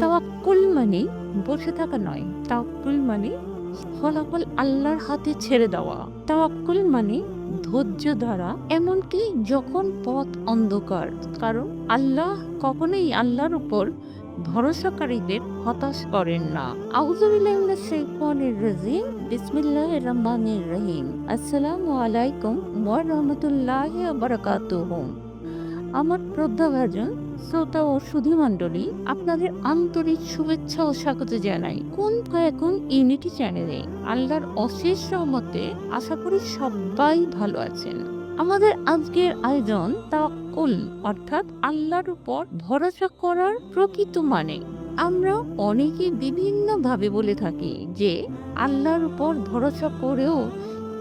তাওয়াক্কুল মানে বসে থাকা নয়। তাওয়াক্কুল মানে ফলাফল আল্লাহর হাতে ছেড়ে দেওয়া। তাওয়াক্কুল মানে ধৈর্য ধরা, এমনকি যখন পথ অন্ধকার। কারণ আল্লাহ কখনোই আল্লাহর উপর ভরসাকারীদের হতাশ করেন না। বিসমিল্লাহির রহমানির রহিম। আসসালামু আলাইকুম ওয়া রাহমাতুল্লাহি ওয়া বারাকাতুহু। আমার শ্রদ্ধাভাজন শ্রোতা ও সুধী মণ্ডলী আপনাদের আন্তরিক শুভেচ্ছা ও স্বাগত জানাই কোন এখন ইউনিটি চ্যানেলে। আল্লাহর অশেষ রহমতে আশা করি সবাই ভালো আছেন। আমাদের আজকের আয়োজন তাওয়াক্কুল অর্থাৎ আল্লাহর উপর ভরসা করার প্রকৃত মানে। আমরা অনেকে বিভিন্নভাবে বলে থাকি যে, আল্লাহর উপর ভরসা করেও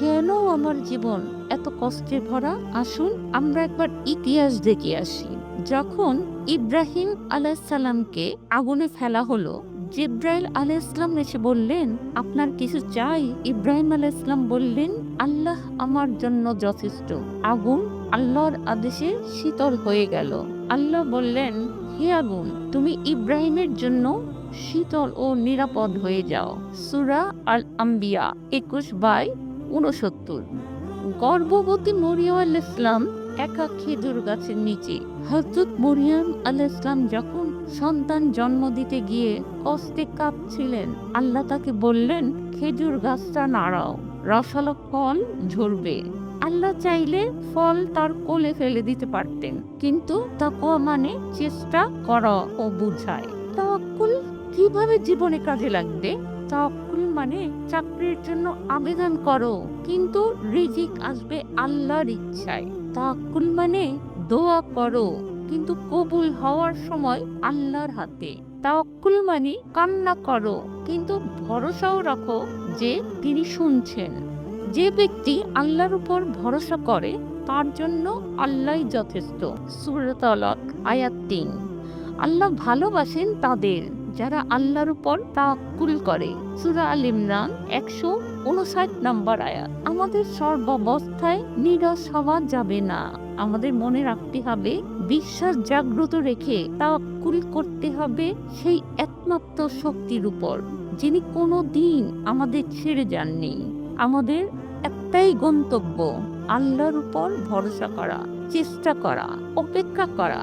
কেন আমার জীবন এত কষ্টে ভরা? আসুন আমরা একবার ইতিহাস দেখে আসি। যখন ইব্রাহিম আলাইসাল্লামকে আগুনে ফেলা হলো, জিব্রাইল আলাইসলাম এসে বললেন, আপনার কিছু চাই? ইব্রাহিম আলাইসলাম বললেন, আল্লাহ আমার জন্য যথেষ্ট। আগুন আল্লাহর আদেশে শীতল হয়ে গেল। আল্লাহ বললেন, হে আগুন, তুমি ইব্রাহিমের জন্য শীতল ও নিরাপদ হয়ে যাও। সুরা আল আম্বিয়া একুশ বাই উনসত্তর গর্ভবতী মরিয়ম আল ইসলাম একা খেজুর গাছের নিচে। হজরত মরিয়াম আল ইসলাম যখন সন্তান জন্ম দিতে গিয়ে কষ্টে কাঁপছিলেন, আল্লাহ তাকে বললেন, খেজুর গাছটা নাড়াও, রসালো ফল ঝরবে। আল্লাহ চাইলে ফল তার কোলে ফেলে দিতে পারতেন, কিন্তু তাকওয়া মানে চেষ্টা করা ও বুঝায়। তাওয়াক্কুল কীভাবে জীবনে কাজে লাগবে? তাওয়াক্কুল মানে চাকরির জন্য আবেদন করো। কিন্তু রিজিক আসবে আল্লাহর ইচ্ছায়। তাওয়াক্কুল মানে দোয়া করো। কিন্তু কবুল হওয়ার সময় আল্লাহর হাতে। তাওয়াক্কুল মানে কান্না করো। কিন্তু ভরসাও রাখো যে তিনি শুনছেন। যে ব্যক্তি আল্লাহর উপর ভরসা করে, তার জন্য আল্লাহই যথেষ্ট। সুরতলক আয়াত তিন। আল্লাহ ভালোবাসেন তাদের। যারা আল্লাহর উপর তাকুল করে। সুরা আল ইমরান একশো উনষাট নম্বর আয়াত। আমাদের সর্বাবস্থায় নিরস হওয়া যাবে না। আমাদের মনে রাখতে হবে, বিশ্বাস জাগ্রত রেখে তাওয়াক্কুল করতে হবে সেই একমাত্র শক্তির উপর, যিনি কোনো দিন আমাদের ছেড়ে যাননি। আমাদের একটাই গন্তব্য, আল্লাহর উপর ভরসা করা, চেষ্টা করা, অপেক্ষা করা।